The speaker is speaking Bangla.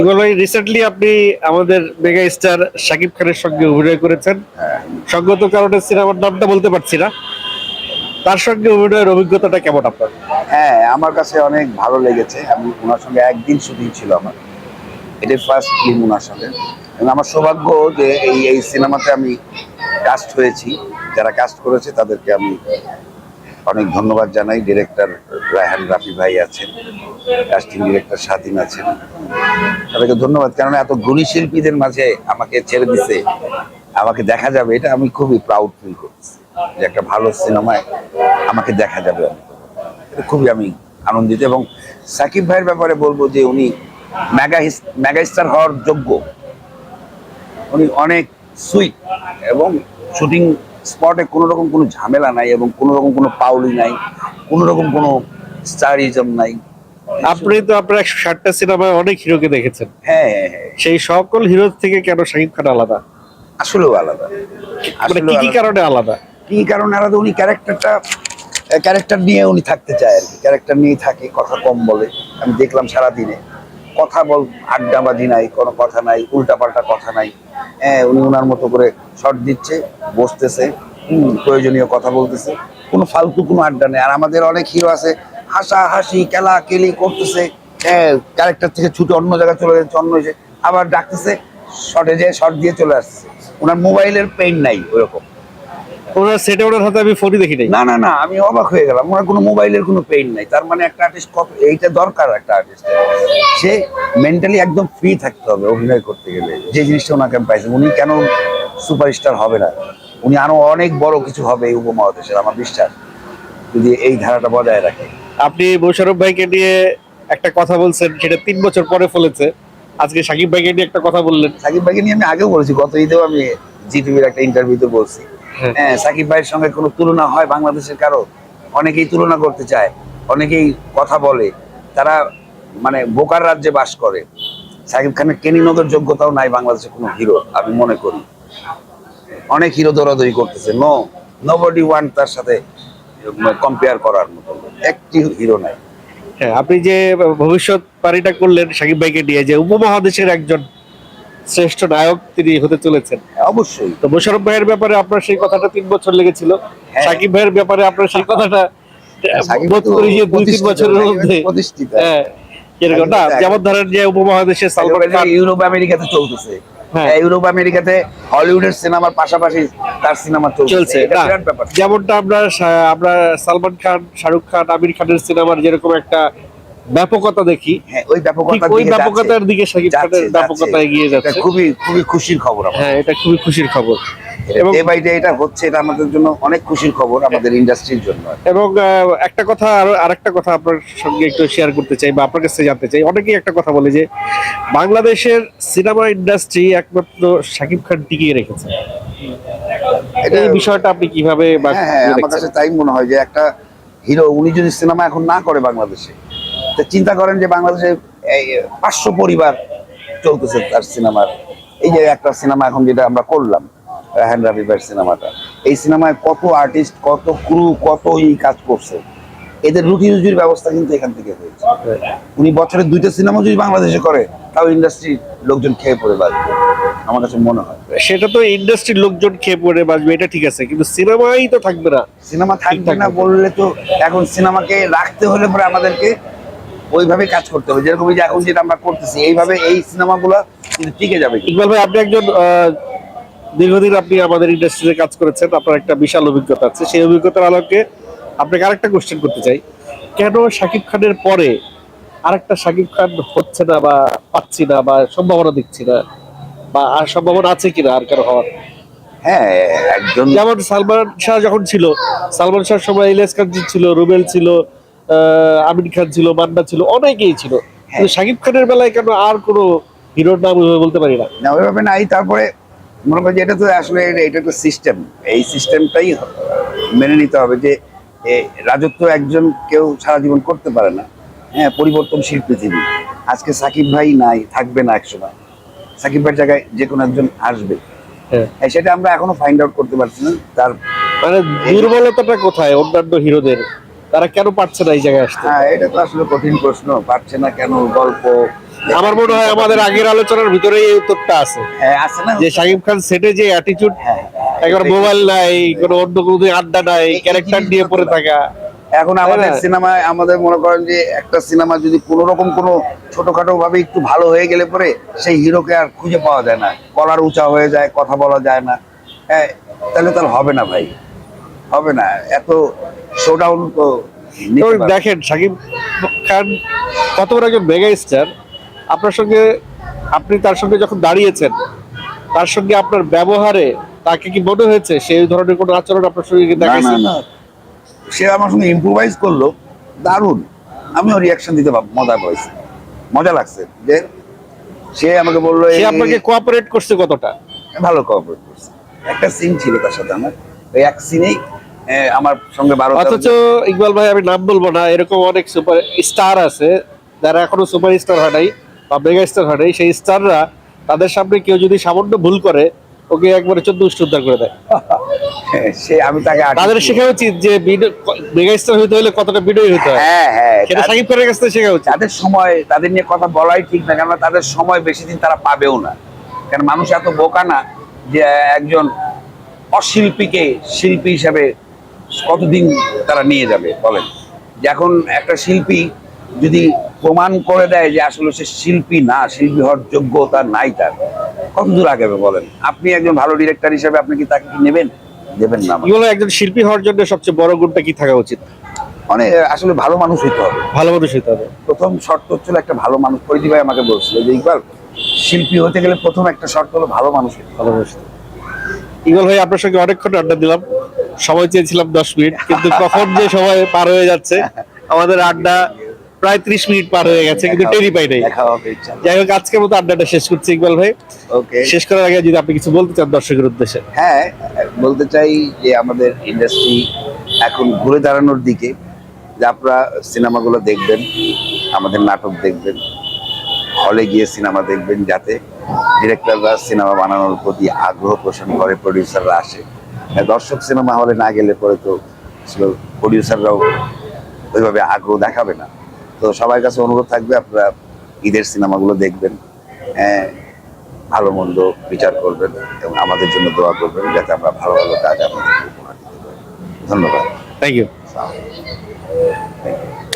ইকবাল ভাই রিসেন্টলি আপনি আমাদের মেগা স্টার শাকিব খানের সঙ্গে অভিনয় করেছেন। সঙ্গত কারণে সিনেমার নামটা বলতে পারছি না। তার সঙ্গে অভিনয়ের অভিজ্ঞতাটা কেমন আপনার? হ্যাঁ আমার কাছে অনেক ভালো লেগেছে আমি ওনার সঙ্গে একদিন শুটিং ছিল আমার। এটাই ফার্স্ট ফিল্ম ওনার সঙ্গে। আমার সৌভাগ্য যে এই এই সিনেমাতে আমি কাস্ট হয়েছি। যারা কাস্ট করেছে তাদেরকে আমি অনেক ধন্যবাদ জানাই। ডিরেক্টর রায়হান রাফি ভাই আছেন কাস্টিং ডিরেক্টর স্বাধীন আছেন। তাদেরকে ধন্যবাদ কারণ এত গুণী শিল্পীদের মাঝে আমাকে ছেড়ে দিছে, আমাকে দেখা যাবে, এটা আমি খুবই প্রাউড ফিল করছি যে একটা ভালো সিনেমায় আমাকে দেখা যাবে এটা খুবই আমি আনন্দিত এবং সাকিব ভাইয়ের ব্যাপারে বলব যে উনি মেগা মেগা হওয়ার যোগ্য। উনি অনেক সুইট এবং শুটিং স্পটে কোনো রকম কোনো ঝামেলা নাই এবং কোনো রকম কোনো পাউলি নাই কোনো রকম কোনো স্টারিজম নাই। আপনি তো আপনার একশো ষাটটা সিনেমায় অনেক হিরোকে দেখেছেন। হ্যাঁ হ্যাঁ হ্যাঁ। সেই সকল হিরো থেকে কেন শাকিব খান আলাদা? আসলেও আলাদা। মানে আসলেও কি। কারণে আলাদা? কি কারণে আলাদা? উনি ক্যারেক্টারটা ক্যারেক্টার নিয়ে উনি থাকতে চায় আর কি। ক্যারেক্টার নিয়ে থাকে কথা কম বলে। আমি দেখলাম সারা দিনে কথা বল আড্ডাবাজি নাই কোনো কথা নাই উল্টাপাল্টা কথা নাই। হ্যাঁ উনি ওনার মতো করে শর্ট দিচ্ছে, বসতেছে প্রয়োজনীয় কথা বলতেছে। কোনো ফালতু কোনো আড্ডা নেই। আর আমাদের অনেক হিরো আছে, হাসা হাসি, কেলা কেলি করতেছে। ক্যারেক্টার থেকে ছুটে অন্য জায়গায় চলে যাচ্ছে, অন্য আবার ডাকতেছে শর্টে যেয়ে শর্ট দিয়ে চলে আসছে। ওনার মোবাইলের পেন নাই ওরকম ওনার সেটে ওনার হাতে আমি ফোনই দেখি নাই। না না না আমি অবাক হয়ে গেলাম। ওনার কোনো মোবাইলের কোনো পেইন নাই। তার মানে একটা আর্টিস্ট কত এইটা দরকার একটা আর্টিস্ট সে মেন্টালি একদম ফ্রি থাকতে হবে অভিনয় করতে গেলে। যে জিনিসটা ওনাকে আমি পাইছি উনি কেন সুপারস্টার হবে না? উনি আরও অনেক বড় কিছু হবে এই উপমহাদেশের আমার বিশ্বাস। যদি এই ধারাটা বজায় রাখে। আপনি মোশারফ ভাইকে নিয়ে একটা কথা বলছেন সেটা তিন বছর পরে ফলেছে। আজকে শাকিব ভাইকে নিয়ে একটা কথা বললেন। সাকিব ভাইকে নিয়ে আমি আগেও বলেছি গত ঈদেও আমি জি টিভির একটা ইন্টারভিউতে বলছি। হ্যাঁ। সাকিব ভাইয়ের সঙ্গে কোনো তুলনা হয় বাংলাদেশের কারও? অনেকেই তুলনা করতে চায় অনেকেই কথা বলে। তারা মানে বোকার রাজ্যে বাস করে। সাকিব খানের কেনিনগর যোগ্যতাও নাই বাংলাদেশের কোনো হিরো আমি মনে করি। অনেক হিরো দৌড়াদৌড়ি করতেছে। নো নোবডি ওয়ান তার সাথে কম্পেয়ার করার মতো। একটি হিরো নাই। হ্যাঁ আপনি যে ভবিষ্যৎ পারিটা করলেন সাকিব ভাইকে নিয়ে যে উপমহাদেশের একজন শ্রেষ্ঠ নায়ক তিনি হতে চলেছেন। অবশ্যই। তো মোশারফ ভাইয়ের ব্যাপারে আপনার সেই কথাটা তিন বছর লেগেছিল। হ্যাঁ। শাকিব ভাইয়ের ব্যাপারে আপনার সেই কথাটা বোধ করি যে দুই তিন বছরের মধ্যে। প্রতিষ্ঠিত। হ্যাঁ এরকম না যেমন ধরেন যে উপমহাদেশে সালমান খান ইউরোপ আমেরিকাতে চলতেছে। হ্যাঁ। ইউরোপ আমেরিকাতে হলিউডের সিনেমার পাশাপাশি তার সিনেমা চলছে চলছে এটা না। বিরাট ব্যাপার। যেমনটা আমরা আমরা সালমান খান শাহরুখ খান আমির খানের সিনেমার যেরকম একটা ব্যাপকতা দেখি। হ্যাঁ ওই ব্যাপকতার ওই দিকে ব্যাপকতার দিকে শাকিব খানের ব্যাপকতা এগিয়ে এটা যাচ্ছে। খুবই খুবই খুশির খবর হ্যাঁ এটা খুবই খুশির খবর। এবং ডে বাই ডে এটা হচ্ছে এটা আমাদের জন্য অনেক খুশির খবর আমাদের ইন্ডাস্ট্রির জন্য। এবং একটা কথা আর আরেকটা কথা আপনার সঙ্গে একটু শেয়ার করতে চাই বা আপনার কাছে জানতে চাই। অনেকেই একটা কথা বলে যে বাংলাদেশের সিনেমা ইন্ডাস্ট্রি একমাত্র শাকিব খান টিকিয়ে রেখেছে। এটা এই বিষয়টা আপনি কীভাবে হ্যাঁ হ্যাঁ কীভাবে আমার কাছে তাই মনে হয় যে একটা হিরো উনি যদি সিনেমা এখন না করে বাংলাদেশে চিন্তা করেন যে বাংলাদেশে পাঁচশো পরিবার চলতেছে তার সিনেমার। এই যে একটা সিনেমা এখন যেটা আমরা করলাম রাহান রাবিবার সিনেমাটা। এই সিনেমায় কত আর্টিস্ট কত ক্রু কত ই কাজ করছে। এদের রুটি রুজির ব্যবস্থা কিন্তু এখান থেকে হয়েছে। উনি বছরে দুইটা সিনেমা যদি বাংলাদেশে করে তাও ইন্ডাস্ট্রির লোকজন খেয়ে পড়ে বাঁচবে আমার কাছে মনে হয়। সেটা তো ইন্ডাস্ট্রির লোকজন খেয়ে পড়ে বাঁচবে এটা ঠিক আছে কিন্তু সিনেমাই তো থাকবে না। সিনেমা থাকবে না। বললে তো এখন সিনেমাকে রাখতে হলে পরে আমাদেরকে ওইভাবে কাজ করতে হবে। যেরকম যে এখন যেটা আমরা করতেছি এইভাবে এই সিনেমাগুলো কিন্তু টিকে যাবে। ইকবাল ভাই আপনি একজন দীর্ঘদিন আপনি আমাদের ইন্ডাস্ট্রিতে কাজ করেছেন আপনার একটা বিশাল অভিজ্ঞতা আছে। সেই অভিজ্ঞতার আলোকে আপনাকে আরেকটা কোশ্চেন করতে চাই। কেন শাকিব খানের পরে আরেকটা শাকিব খান হচ্ছে না বা পাচ্ছি না বা সম্ভাবনা দেখছি না? বা আর সম্ভাবনা আছে কিনা আর কারও হওয়ার? হ্যাঁ একজন যেমন সালমান শাহ যখন ছিল সালমান শাহর সময় ইলিয়াস খান ছিল রুবেল ছিল আমিন খান ছিল মান্না ছিল অনেকেই ছিল। শাকিব খানের বেলায় কেন আর কোনো হিরোর নাম ওইভাবে বলতে পারি না? না ওইভাবে নাই। তারপরে মনে করি এটা তো আসলে এটা তো সিস্টেম এই সিস্টেমটাই মেনে নিতে হবে যে রাজত্ব একজন কেউ সারা জীবন করতে পারে না। হ্যাঁ পরিবর্তনশীল পৃথিবী। আজকে সাকিব ভাই নাই থাকবে না একসময়। সাকিব ভাইয়ের জায়গায় যে কোনো একজন আসবে। হ্যাঁ। হ্যাঁ, সেটা আমরা এখনও ফাইন্ড আউট করতে পারছি না। তার মানে দুর্বলতাটা কোথায় অন্যান্য হিরোদের? তারা কেন পারছে না এই জায়গায় আসতে? হ্যাঁ এটা তো আসলে কঠিন প্রশ্ন পারছে না কেন গল্প? আমার মনে হয় আমাদের আগের আলোচনার ভিতরে এই উত্তরটা আছে। হ্যাঁ আছে না যে শাকিব খান সেটে যে অ্যাটিটিউড হ্যাঁ একবার মোবাইল নাই কোনো অন্য কোনো আড্ডা নাই ক্যারেক্টার নিয়ে পড়ে থাকা। এখন আমাদের? সিনেমায় আমাদের মনে করেন যে একটা সিনেমা যদি কোনো রকম কোনো ছোটখাটো ভাবে একটু ভালো হয়ে গেলে পরে সেই হিরোকে আর খুঁজে পাওয়া যায় না। কলার উঁচা হয়ে যায় কথা বলা যায় না। হ্যাঁ তাহলে তার হবে না ভাই। হবে না এত শোডাউন তো। দেখেন শাকিব খান কত বড় একজন মেগা স্টার আপনার সঙ্গে আপনি তার সঙ্গে যখন দাঁড়িয়েছেন তার সঙ্গে আপনার ব্যবহারে তাকে কি মনে হয়েছে? সেই ধরনের কোনো আচরণ আপনার সঙ্গে কি না সে আমার সঙ্গে ইম্প্রোভাইজ করল দারুণ। আমিও রিয়াকশন দিতে মজা পাইছি। মজা লাগছে যে সে আমাকে বলল সে এই- আপনাকে কোঅপারেট করছে কতটা? ভালো কোঅপারেট করছে। একটা সিন ছিল তার সাথে আমার। ওই এক সিনেই আমার সঙ্গে বারো অথচ ইকবাল ভাই আমি নাম বলব না এরকম অনেক সুপার স্টার আছে যারা এখনও সুপার স্টার হয় নাই বা মেগা স্টার হয় নাই সেই স্টাররা তাদের সামনে কেউ যদি সামান্য ভুল করে ওকে একবারে চোদ্দ উদ্ধার করে দেয়। সে আমি তাকে তাদের শেখা উচিত যে মেগা স্টার হইতে হলে কতটা বিনয়ী হতে হয়। হ্যাঁ হ্যাঁ সেটা সাকিব খানের কাছ থেকে শেখা উচিত। তাদের সময় তাদের নিয়ে কথা বলাই ঠিক না কেননা তাদের সময় বেশি দিন তারা পাবেও না। কারণ মানুষ এত বোকা না যে একজন অশিল্পীকে শিল্পী হিসাবে কতদিন তারা নিয়ে যাবে বলেন? যে এখন একটা শিল্পী যদি প্রমাণ করে দেয় যে আসলে সে শিল্পী না শিল্পী হওয়ার যোগ্যতা নাই তার কত দূর আগাবে বলেন? আপনি একজন ভালো ডিরেক্টর হিসেবে আপনি কি তাকে কি নেবেন? দেবেন না বলো একজন শিল্পী হওয়ার জন্য সবচেয়ে বড় গুণটা কি থাকা উচিত? মানে আসলে ভালো মানুষ হইতে হবে। ভালো মানুষ হইতে হবে। প্রথম শর্ত হচ্ছিল একটা ভালো মানুষ পরিধি ভাই আমাকে বলছিল যে ইকবাল শিল্পী হতে গেলে প্রথম একটা শর্ত হলো ভালো মানুষ ভালো মানুষ। ইগল ভাই আপনার সঙ্গে অনেকক্ষণ আড্ডা দিলাম। সময় চেয়েছিলাম দশ মিনিট কিন্তু কখন যে সময় পার হয়ে যাচ্ছে আমাদের আড্ডা প্রায় ত্রিশ মিনিট পার হয়ে গেছে কিন্তু টেরি পাই নাই। যাই হোক আজকের মতো আড্ডাটা শেষ করছি ইকবাল ভাই। ওকে। শেষ করার আগে যদি আপনি কিছু বলতে চান দর্শকের উদ্দেশ্যে। হ্যাঁ বলতে চাই যে আমাদের ইন্ডাস্ট্রি এখন ঘুরে দাঁড়ানোর দিকে যে আপনারা সিনেমাগুলো দেখবেন আমাদের নাটক দেখবেন হলে গিয়ে সিনেমা দেখবেন যাতে। ডিরেক্টররা সিনেমা বানানোর প্রতি আগ্রহ পোষণ করে প্রডিউসাররা আসে। আর দর্শক সিনেমা হলে না গেলে পরে তো প্রডিউসাররাও ওইভাবে আগ্রহ দেখাবে না। তো সবার কাছে অনুরোধ থাকবে আপনারা ঈদের সিনেমাগুলো দেখবেন। হ্যাঁ ভালো মন্দ বিচার করবেন এবং আমাদের জন্য দোয়া করবেন যাতে আমরা ভালো ভালো কাজ আপনাদের উপহার দিতে পারি। ধন্যবাদ। Thank you Thank you.